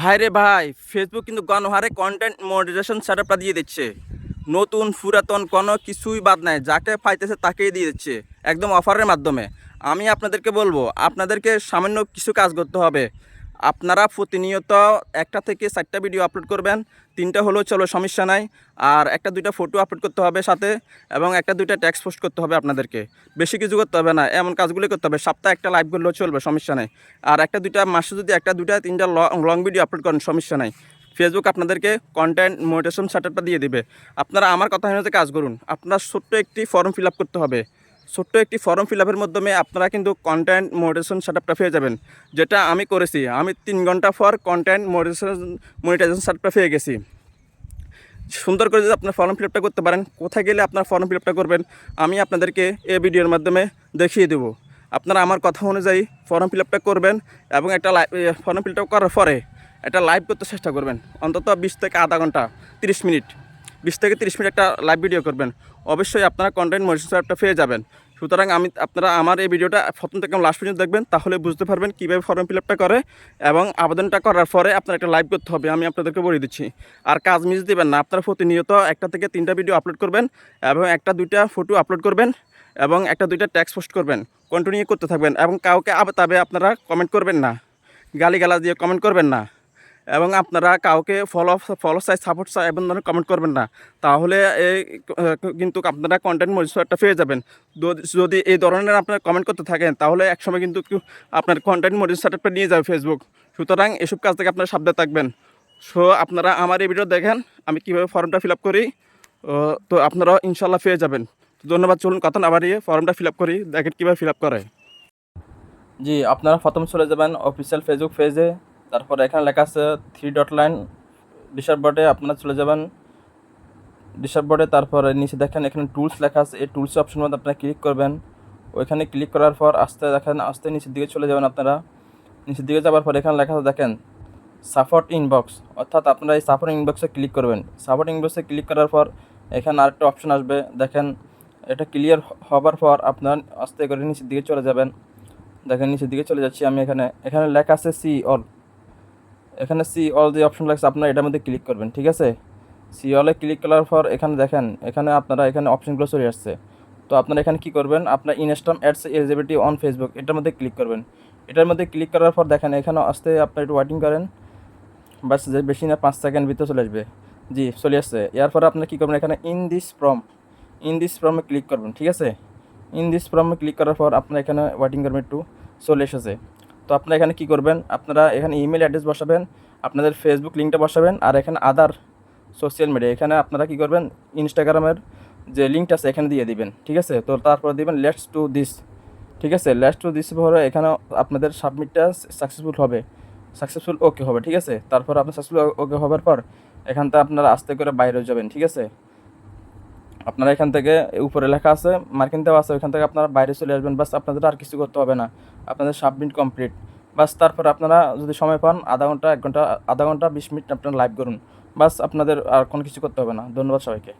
ভাইরে ভাই ফেসবুক কিন্তু গণহারে কন্টেন্ট মনিটাইজেশন সেটআপটা দিয়ে দিচ্ছে। নতুন, পুরাতন কোনো কিছুই বাদ নাই, যাকে পাইতেছে তাকেই দিয়ে দিচ্ছে, একদম অফারের মাধ্যমে। আমি আপনাদেরকে বলব, আপনাদেরকে সামান্য কিছু কাজ করতে হবে। আপনারা প্রতিনিয়ত একটা থেকে চারটা ভিডিও আপলোড করবেন। তিনটা হলেও চলো সমস্যা নাই। আর একটা দুইটা ফটো আপলোড করতে হবে সাথে, এবং একটা দুইটা ট্যাক্স পোস্ট করতে হবে আপনাদেরকে। বেশি কিছু করতে হবে না, এমন কাজগুলি করতে হবে। সপ্তাহে একটা লাইভ করলেও চলবে, সমস্যা নেই। আর একটা দুইটা, মাসে যদি একটা দুইটা, তিনটা লং ভিডিও আপলোড করেন, সমস্যা নাই। ফেসবুক আপনাদেরকে কন্টেন্ট মোটিভেশন সেটআপটা দিয়ে দিবে। আপনারা আমার কথা অনুযায়ী কাজ করুন। আপনার ছোট্ট একটি ফর্ম ফিল করতে হবে। ছোট্ট একটি ফর্ম ফিল আপের মাধ্যমে আপনারা কিন্তু কন্টেন্ট মোটিভেশন সেটআপটা পেয়ে যাবেন। যেটা আমি করেছি। আমি তিন ঘণ্টা পর কন্টেন্ট মোটিভেশন মনিটাইজেশন সেটআপটা পেয়ে গেছি। সুন্দর করে যদি আপনার ফর্ম ফিল আপটা করতে পারেন, কোথায় গেলে আপনার ফর্ম ফিল আপটা করবেন, আমি আপনাদেরকে এই ভিডিওর মাধ্যমে দেখিয়ে দেবো। আপনারা আমার কথা অনুযায়ী ফর্ম ফিল আপটা করবেন এবং একটা ফর্ম ফিল আপ করার পরে একটা লাইভ করতে চেষ্টা করবেন। অন্তত বিশ থেকে আধা ঘণ্টা, তিরিশ মিনিট, বিশ থেকে তিরিশ মিনিট একটা লাইভ ভিডিও করবেন। অবশ্যই আপনারা কন্টেন্ট মনিটাইজেশন অ্যাপটা পেয়ে যাবেন। সুতরাং আমি, আপনারা আমার এই ভিডিওটা প্রথম থেকে লাস্ট পর্যন্ত দেখবেন, তাহলে বুঝতে পারবেন কীভাবে ফর্ম ফিল আপটা করে এবং আবেদনটা করার পরে আপনার একটা লাইভ করতে হবে, আমি আপনাদেরকে বলে দিচ্ছি। আর কাজ মিস দেবেন না, আপনারা প্রতিনিয়ত একটা থেকে তিনটা ভিডিও আপলোড করবেন এবং একটা দুইটা ফটো আপলোড করবেন এবং একটা দুইটা ট্যাক্স পোস্ট করবেন কন্টিনিউ করতে থাকবেন এবং কাউকে আবে আপনারা কমেন্ট করবেন না গালিগালা দিয়ে কমেন্ট করবেন না। এবং আপনারা কাউকে ফলো ফলো চাই সাপোর্ট চাই এবং ধরনের কমেন্ট করবেন না, তাহলে এই কিন্তু আপনারা কন্টেন্ট মনিটরটা পেয়ে যাবেন। যদি- এই ধরনের আপনারা কমেন্ট করতে থাকেন, তাহলে একসময় কিন্তু আপনার কন্টেন্ট মনিটরটা নিয়ে যাবে ফেসবুক সুতরাং এসব কাজ থেকে আপনারা সাবধানে থাকবেন। সো আপনারা আমার এই ভিডিও দেখেন, আমি কীভাবে ফর্মটা ফিল আপ করি তো আপনারাও ইনশাল্লাহ পেয়ে যাবেন। তো ধন্যবাদ, চলুন কথা না বাড়িয়ে ফর্মটা ফিল আপ করি, দেখেন কীভাবে ফিল আপ করে। জি, আপনারা প্রথম চলে যাবেন অফিসিয়াল ফেসবুক পেজে তারপরে এখানে লেখা আছে থ্রি ডট লাইন ডিসার বোর্ডে আপনারা চলে যাবেন। ডিসার বোর্ডে তারপরে নিচে দেখেন এখানে টুলস লেখা আছে, এই টুলস অপশন মধ্যে আপনারা ক্লিক করবেন। ওইখানে ক্লিক করার পর আস্তে দেখেন, আস্তে নিচের দিকে চলে যাবেন আপনারা। নিচের দিকে যাওয়ার পর এখানে লেখা আছে, দেখেন সাপোর্ট ইনবক্স অর্থাৎ আপনারা এই সাপোর্ট ইনবক্সে ক্লিক করবেন। সাপোর্ট ইনবক্সে ক্লিক করার পর এখানে আরেকটা অপশন আসবে, দেখেন, এটা ক্লিয়ার হবার পর আপনার আস্তে করে নিচের দিকে চলে যাবেন। দেখেন, নিচের দিকে চলে যাচ্ছি আমি এখানে। এখানে লেখা আছে সি অল এখানে সি অল যে অপশন লাগছে আপনারা এটার মধ্যে ক্লিক করবেন, ঠিক আছে? সি অলে ক্লিক করার পর এখানে দেখেন, এখানে আপনারা এখানে অপশনগুলো চলে আসছে। তো আপনারা এখানে কি করবেন? আপনার instream ads eligibility on Facebook এটার মধ্যে ক্লিক করবেন। এটার মধ্যে ক্লিক করার পর দেখেন, এখানে আসতে আপনার একটু ওয়েটিং করেন। বাস, যে বেশি না পাঁচ সেকেন্ড ভিতরে চলে আসবে। জি, চলে আসছে। এরপরে আপনি কী করবেন? এখানে in this form in this ফ্রমে click করবেন, ঠিক আছে? ইন দিস ফ্রমে ক্লিক করার পর আপনার এখানে ওয়েটিং করবেন একটু, চলে এসেছে। তো আপনারা এখানে কি করবেন? আপনারা এখানে ইমেল অ্যাড্রেস বসাবেন, আপনাদের ফেসবুক লিঙ্কটা বসাবেন, আর এখানে আদার সোশ্যাল মিডিয়া এখানে আপনারা কি করবেন? ইনস্টাগ্রামের যে লিঙ্কটা আছে, এখানে দিয়ে দিবেন, ঠিক আছে? তো তারপর দিবেন লেটস টু দিস ঠিক আছে? লেটস টু দিস পরে এখানে আপনাদের সাবমিটটা সাকসেসফুল হবে সাকসেসফুল ওকে হবে, ঠিক আছে? তারপর আপনার সাকসেসফুল ওকে হবার পর এখান থেকে আপনারা আস্তে করে বাইরে যাবেন, ঠিক আছে? আপনারা এখান থেকে উপরে লেখা আছে, মার্কিন দেওয়া আছে, ওইখান থেকে আপনারা বাইরে চলে আসবেন, বাস আপনাদের আর কিছু করতে হবে না। আপনাদের সাবমিট কমপ্লিট। বাস তারপর আপনারা যদি সময় পান, আধা ঘণ্টা, এক ঘণ্টা, আধা ঘণ্টা, বিশ মিনিট আপনারা লাইভ করুন। বাস আপনাদের আর কোনো কিছু করতে হবে না। ধন্যবাদ সবাইকে।